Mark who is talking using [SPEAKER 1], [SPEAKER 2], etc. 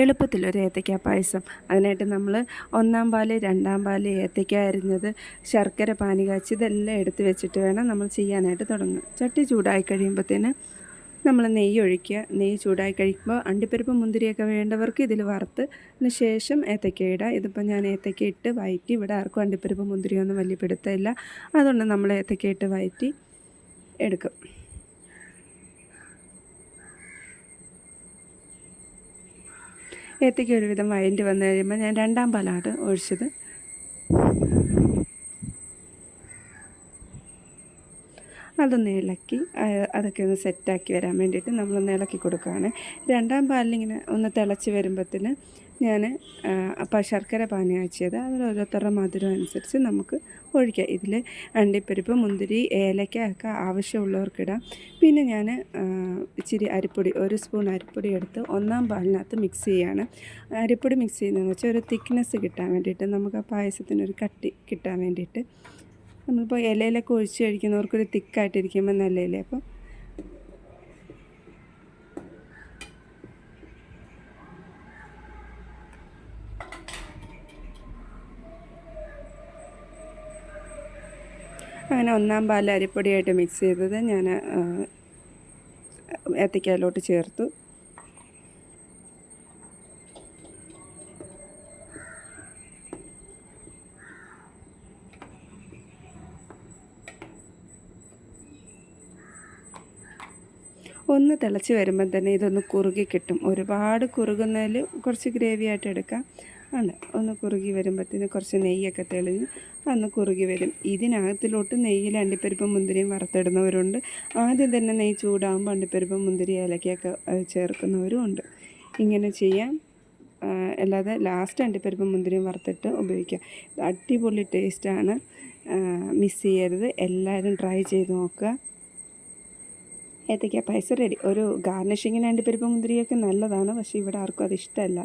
[SPEAKER 1] എളുപ്പത്തിലൊരു ഏത്തയ്ക്ക പായസം. അതിനായിട്ട് നമ്മൾ ഒന്നാം പാൽ രണ്ടാം പാൽ ഏത്തയ്ക്ക അരിഞ്ഞത് ശർക്കര പാനി കാച്ചി ഇതെല്ലാം എടുത്ത് വെച്ചിട്ട് വേണം നമ്മൾ ചെയ്യാനായിട്ട് തുടങ്ങുക ചട്ടി ചൂടായി കഴിയുമ്പോഴത്തേന് നമ്മൾ നെയ്യ് ഒഴിക്കുക. നെയ്യ് ചൂടായി കഴിക്കുമ്പോൾ അണ്ടിപ്പരിപ്പ് മുന്തിരിയൊക്കെ വേണ്ടവർക്ക് ഇതിൽ വറുത്ത് അതിന് ശേഷം ഏത്തയ്ക്ക ഇടുക. ഇതിപ്പോൾ ഞാൻ ഏത്തയ്ക്ക ഇട്ട് വയറ്റി ഇവിടെ ആർക്കും അണ്ടിപ്പരിപ്പ് മുന്തിരിയൊന്നും വലിയ പിടുത്തമില്ല. അതുകൊണ്ട് നമ്മൾ ഏത്തയ്ക്ക ഇട്ട് വയറ്റി എടുക്കും. ഏത്തയ്ക്ക ഒരുവിധം വയറ്റി വന്നു കഴിയുമ്പോൾ ഞാൻ രണ്ടാം പാലാണ് ഒഴിച്ചത്. അതൊന്ന് ഇളക്കി അതൊക്കെ ഒന്ന് സെറ്റാക്കി വരാൻ വേണ്ടിയിട്ട് നമ്മളൊന്ന് ഇളക്കി കൊടുക്കുകയാണ്. രണ്ടാം പാലിലിങ്ങനെ ഒന്ന് തിളച്ച് വരുമ്പോഴത്തേന് ഞാൻ അപ്പം ശർക്കര പാനി കാച്ചിയത് അതിൽ ഓരോരുത്തരുടെ മധുരം അനുസരിച്ച് നമുക്ക് ഒഴിക്കാം. ഇതിൽ അണ്ടിപ്പരിപ്പ് മുന്തിരി ഏലക്ക ഒക്കെ ആവശ്യമുള്ളവർക്കിടാം. പിന്നെ ഞാൻ ഇച്ചിരി അരിപ്പൊടി ഒരു സ്പൂൺ അരിപ്പൊടി എടുത്ത് ഒന്നാം പാലിനകത്ത് മിക്സ് ചെയ്യാണ്. അരിപ്പൊടി മിക്സ് ചെയ്യുന്നതെന്ന് വെച്ചാൽ ഒരു തിക്നെസ് കിട്ടാൻ വേണ്ടിയിട്ട് നമുക്ക് ആ പായസത്തിനൊരു കട്ടി കിട്ടാൻ വേണ്ടിയിട്ട് നമ്മളിപ്പോൾ ഇലയിലൊക്കെ ഒഴിച്ച് കഴിക്കുന്നവർക്കൊരു തിക്കായിട്ടിരിക്കുമ്പോൾ നല്ലയില്ലേ അപ്പം അങ്ങനെ ഒന്നാം പാൽ അരിപ്പൊടിയായിട്ട് മിക്സ് ചെയ്തത് ഞാൻ ഏത്തക്കായലോട്ട് ചേർത്തു. ഒന്ന് തിളച്ച് വരുമ്പം തന്നെ ഇതൊന്ന് കുറുകി കിട്ടും. ഒരുപാട് കുറുകുന്നതിൽ കുറച്ച് ഗ്രേവി ആയിട്ട് എടുക്കാം. ആണ്. ഒന്ന് കുറുകി വരുമ്പോഴത്തേന് കുറച്ച് നെയ്യൊക്കെ തെളിഞ്ഞ് അന്ന് കുറുകി വരും. ഇതിനകത്തിലോട്ട് നെയ്യിൽ അണ്ടിപ്പരിപ്പും മുന്തിരിയും വറുത്തിടുന്നവരുണ്ട്. ആദ്യം തന്നെ നെയ്യ് ചൂടാകുമ്പോൾ അണ്ടിപ്പരിപ്പും മുന്തിരി ഏലക്കയൊക്കെ ചേർക്കുന്നവരും ഉണ്ട്. ഇങ്ങനെ ചെയ്യാം. അല്ലാതെ ലാസ്റ്റ് അണ്ടിപ്പരിപ്പും മുന്തിരിയും വറുത്തിട്ട് ഉപയോഗിക്കാം. അടിപൊളി ടേസ്റ്റാണ് മിസ് ചെയ്യരുത്. എല്ലാവരും ട്രൈ ചെയ്ത് നോക്കുക. ഏത്തയ്ക്ക പായസം റെഡി ഒരു ഗാർണിഷിങ്ങിന് അണ്ടിപ്പരിപ്പ് മുന്തിരിയൊക്കെ നല്ലതാണ്. പക്ഷേ ഇവിടെ ആർക്കും അത് ഇഷ്ടമല്ല.